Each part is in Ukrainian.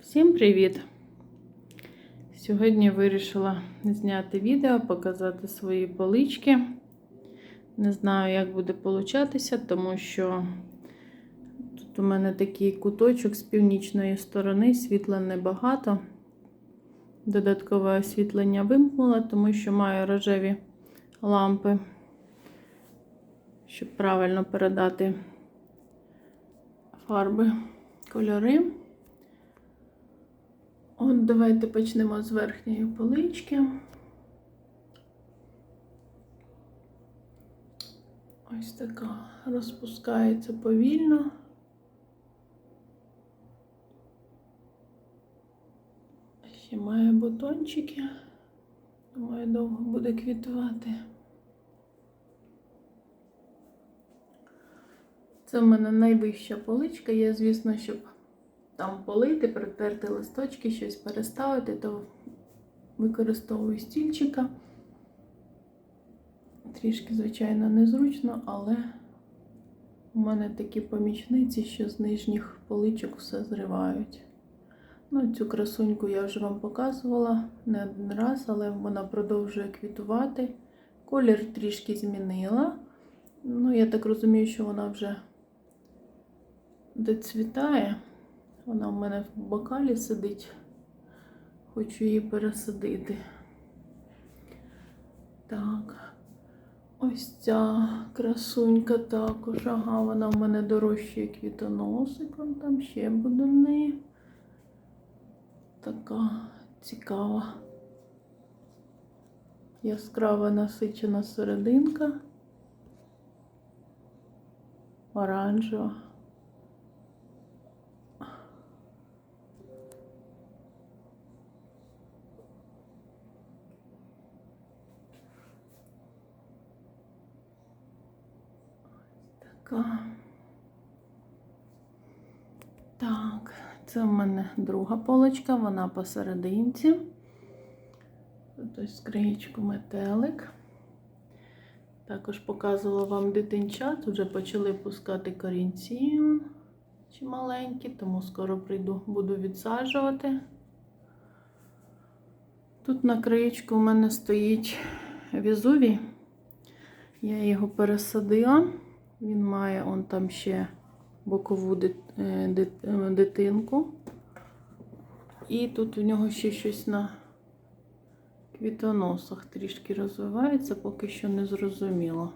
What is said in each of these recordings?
Всім привіт! Сьогодні вирішила зняти відео, показати свої полички. Не знаю, як буде получатися, тому що тут у мене такий куточок з північної сторони, світла небагато. Додаткове освітлення вимкнула, тому що маю рожеві лампи, щоб правильно передати фарби, кольори. От, давайте почнемо з верхньої полички. Ось така розпускається повільно. Ще має бутончики. Думаю, довго буде квітувати. Це в мене найвища поличка. Я, звісно, щоб там полити, притерти листочки, щось переставити, то використовую стільчика. Трішки, звичайно, незручно, але у мене такі помічниці, що з нижніх поличок все зривають. Ну, цю красуньку я вже вам показувала не один раз, але вона продовжує квітувати. Колір трішки змінила. Ну, я так розумію, що вона вже доцвітає. Вона в мене в бокалі сидить. Хочу її пересадити. Так. Ось ця красунька також. Ага, вона в мене дорожчає квітоносиком. Там ще буде в неї. Така цікава. Яскрава насичена серединка. Оранжева. Така. Так, це в мене друга полочка, вона посерединці. Ось скриєчку метелик. Також показувала вам дитинчат, вже почали пускати корінці чи маленькі, тому скоро прийду, буду відсаджувати. Тут на краєчку у мене стоїть візувій. Я його пересадила. Він має он там ще бокову дитинку. І тут у нього ще щось на квітоносах трішки розвивається, поки що не зрозуміло.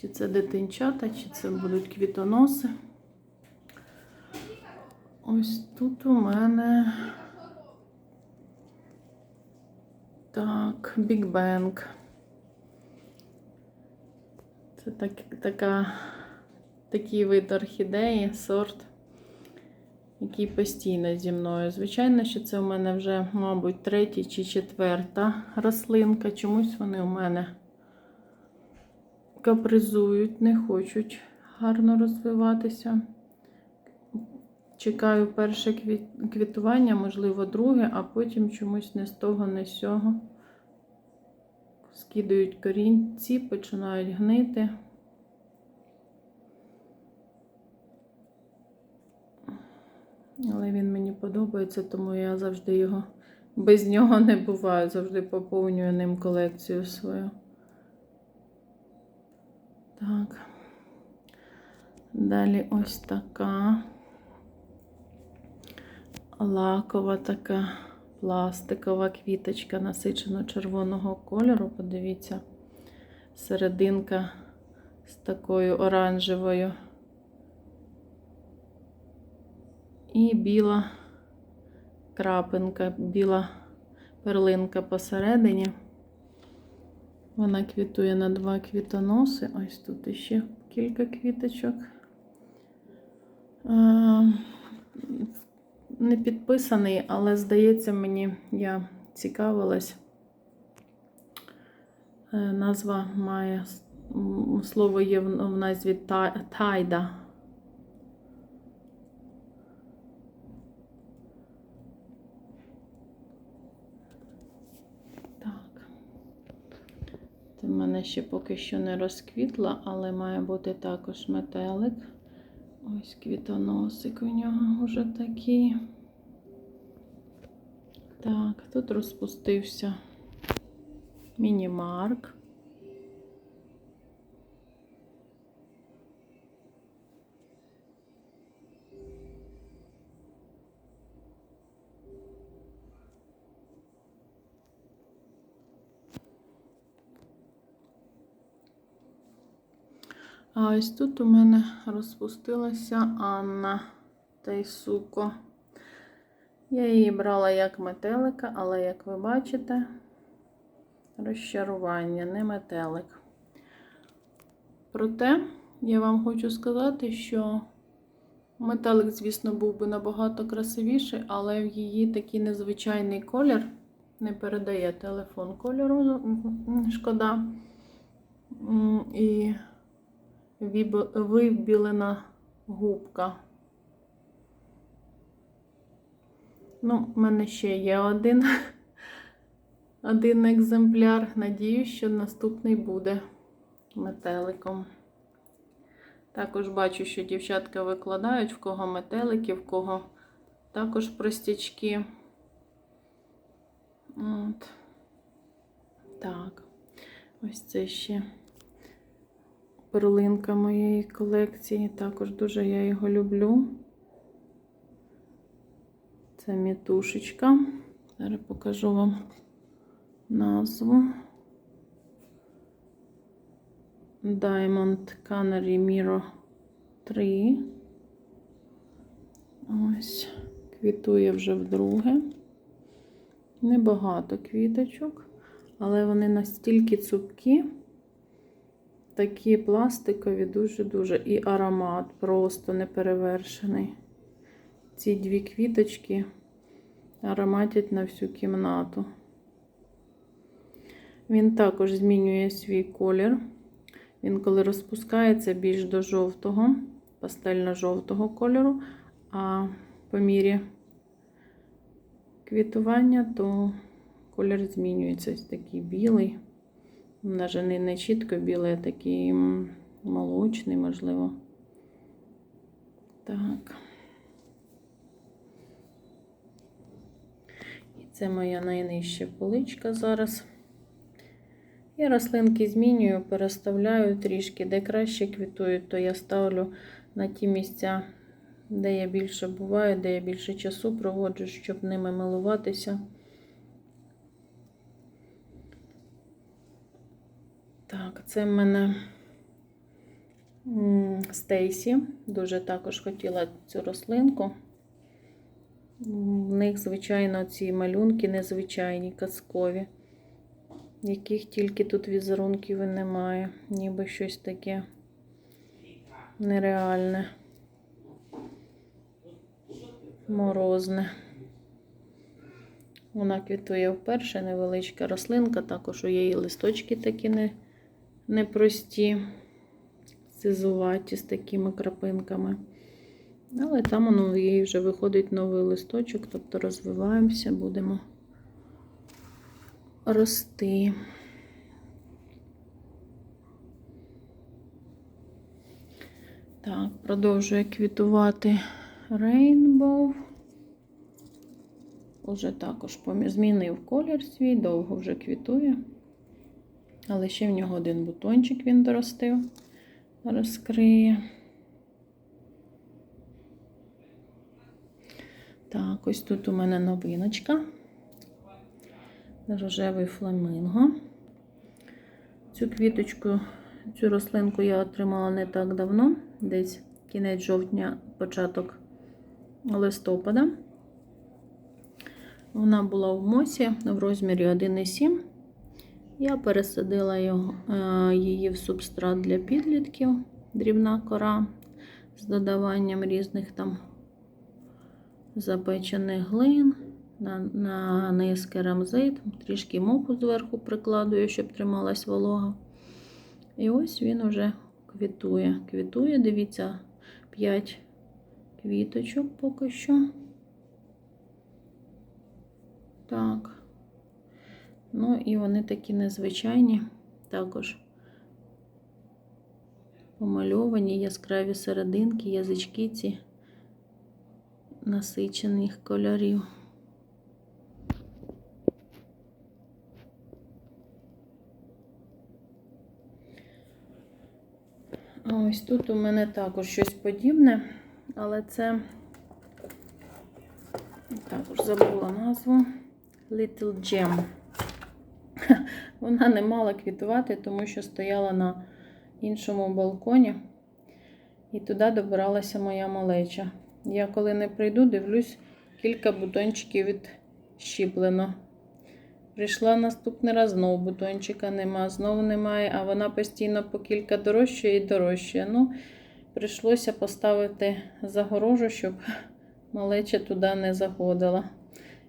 Чи це дитинчата, чи це будуть квітоноси. Ось тут у мене так, Big Bang. Це так, така, такий вид орхідеї, сорт, який постійно зі мною. Звичайно, що це у мене вже, мабуть, третя чи четверта рослинка. Чомусь вони у мене капризують, не хочуть гарно розвиватися. Чекаю перше квітування, можливо, друге, а потім чомусь не з того, не з цього скидають корінці, починають гнити. Але він мені подобається, тому я завжди його без нього не буваю, завжди поповнюю ним колекцію свою. Так. Далі ось така лакова така пластикова квіточка насичено червоного кольору. Подивіться, серединка з такою оранжевою. І біла крапинка, біла перлинка посередині. Вона квітує на два квітоноси. Ось тут ще кілька квіточок. Не підписаний, але, здається, мені я цікавилась. Назва має слово є в назві тайда. Це в мене ще поки що не розквітла, але має бути також метелик. Ось квітоносик у нього вже такий. Так, тут розпустився мінімарк. А ось тут у мене розпустилася Анна Тайсуко. Я її брала як метелика, але, як ви бачите, розчарування, не метелик. Проте, я вам хочу сказати, що метелик, звісно, був би набагато красивіший, але в її такий незвичайний колір не передає телефон кольору, шкода. І вибілена губка. Ну, в мене ще є один, один екземпляр. Надіюсь, що наступний буде метеликом. Також бачу, що дівчатка викладають, в кого метелики, в кого також простячки. От. Так, ось це ще перлинка моєї колекції. Також дуже я його люблю. Це мітушечка. Зараз покажу вам назву. Diamond Canary Mirror 3. Ось, квітує вже вдруге. Небагато квіточок, але вони настільки цупкі, такі пластикові, дуже-дуже. І аромат просто неперевершений. Ці дві квіточки ароматять на всю кімнату. Він також змінює свій колір. Він, коли розпускається, більш до жовтого, пастельно-жовтого кольору, а по мірі квітування, то колір змінюється ось такий білий. Навіть не, не чітко білий, а такий молочний, можливо. Так. І це моя найнижча поличка зараз. Я рослинки змінюю, переставляю трішки, де краще квітують, то я ставлю на ті місця, де я більше буваю, де я більше часу проводжу, щоб ними милуватися. Так, це в мене Стейсі. Дуже також хотіла цю рослинку. В них, звичайно, ці малюнки незвичайні, казкові, яких тільки тут візерунків і немає, ніби щось таке нереальне, морозне. Вона квітує вперше, невеличка рослинка, також у її листочки такі не, непрості, сизуваті з такими крапинками. Але там воно їй вже виходить новий листочок, тобто розвиваємося, будемо рости. Так, продовжує квітувати Rainbow. Уже також змінив колір свій, довго вже квітує. Але ще в нього один бутончик він доростив, розкриє. Так, ось тут у мене новиночка. Рожевий фламинго. Цю квіточку, цю рослинку я отримала не так давно, десь кінець жовтня, початок листопада. Вона була в мосі в розмірі 1,7. Я пересадила е, її в субстрат для підлітків, дрібна кора з додаванням різних там запечених глин, на, на низ керамзит, трішки моху зверху прикладую, щоб трималась волога. І ось він уже квітує. Квітує, дивіться, 5 квіточок поки що. Так. Ну і вони такі незвичайні, також помальовані яскраві серединки, язички ці насичених кольорів. Ось тут у мене також щось подібне, але це також забула назву Little Gem. Вона не мала квітувати, тому що стояла на іншому балконі, і туди добиралася моя малеча. Я коли не прийду, дивлюсь, кілька бутончиків відщіплено. Прийшла наступний раз, знову бутончика нема, знову немає, а вона постійно по кілька дорожчає і дорожчає. Ну, прийшлося поставити загорожу, щоб малеча туди не заходила.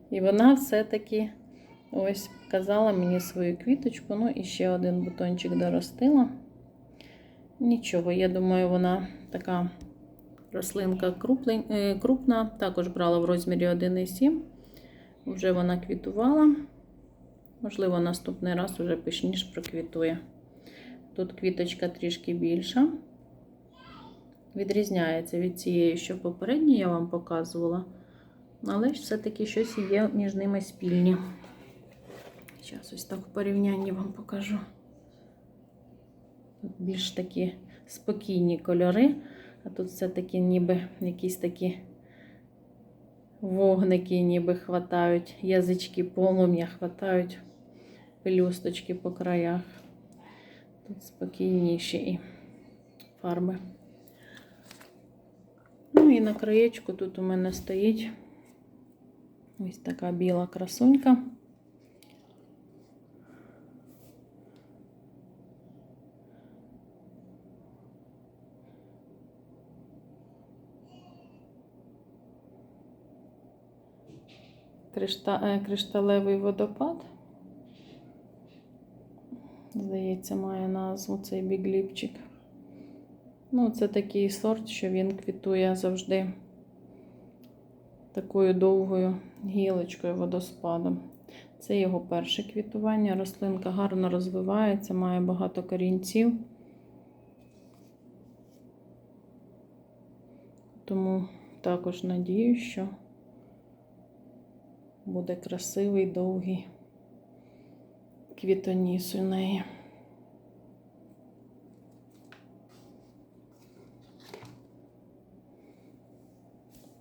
І вона все-таки ось показала мені свою квіточку. Ну і ще один бутончик доростила. Нічого, я думаю, вона така рослинка е, крупна. Також брала в розмірі 1,7. Вже вона квітувала. Можливо, наступний раз уже пишніш проквітує. Тут квіточка трішки більша. Відрізняється від цієї, що попередньо я вам показувала. Але ж все-таки щось є між ними спільні. Зараз ось так в порівнянні вам покажу. Тут більш такі спокійні кольори, а тут все-таки ніби якісь такі вогники ніби хватають, язички полум'я хватають, пелюсточки по краях. Тут спокійніші і фарби. Ну і на краєчку тут у мене стоїть ось така біла красунька. Е, Кришталевий водопад. Здається, має назву цей бігліпчик. Ну, це такий сорт, що він квітує завжди такою довгою гілочкою водоспадом. Це його перше квітування. Рослинка гарно розвивається, має багато корінців. Тому також надію, що буде красивий довгий квітоніс у неї.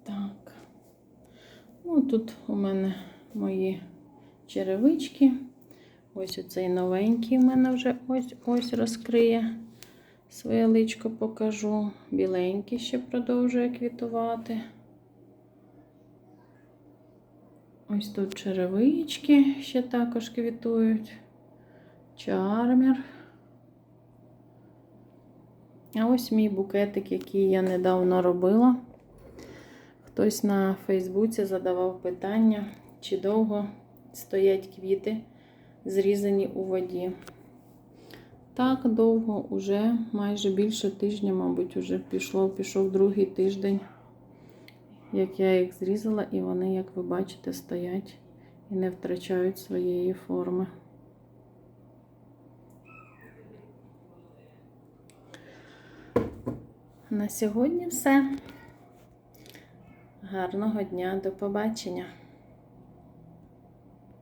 Так. Ну, тут у мене мої черевички. Ось оцей новенький в мене вже ось-ось розкриє. Своє личко покажу. Біленький ще продовжує квітувати. Ось тут черевички ще також квітують. Чармер. А ось мій букетик, який я недавно робила. Хтось на Фейсбуці задавав питання, чи довго стоять квіти, зрізані у воді. Так довго, уже майже більше тижня, мабуть, вже пішло, пішов другий тиждень, як я їх зрізала, і вони, як ви бачите, стоять і не втрачають своєї форми. На сьогодні все. Гарного дня, до побачення!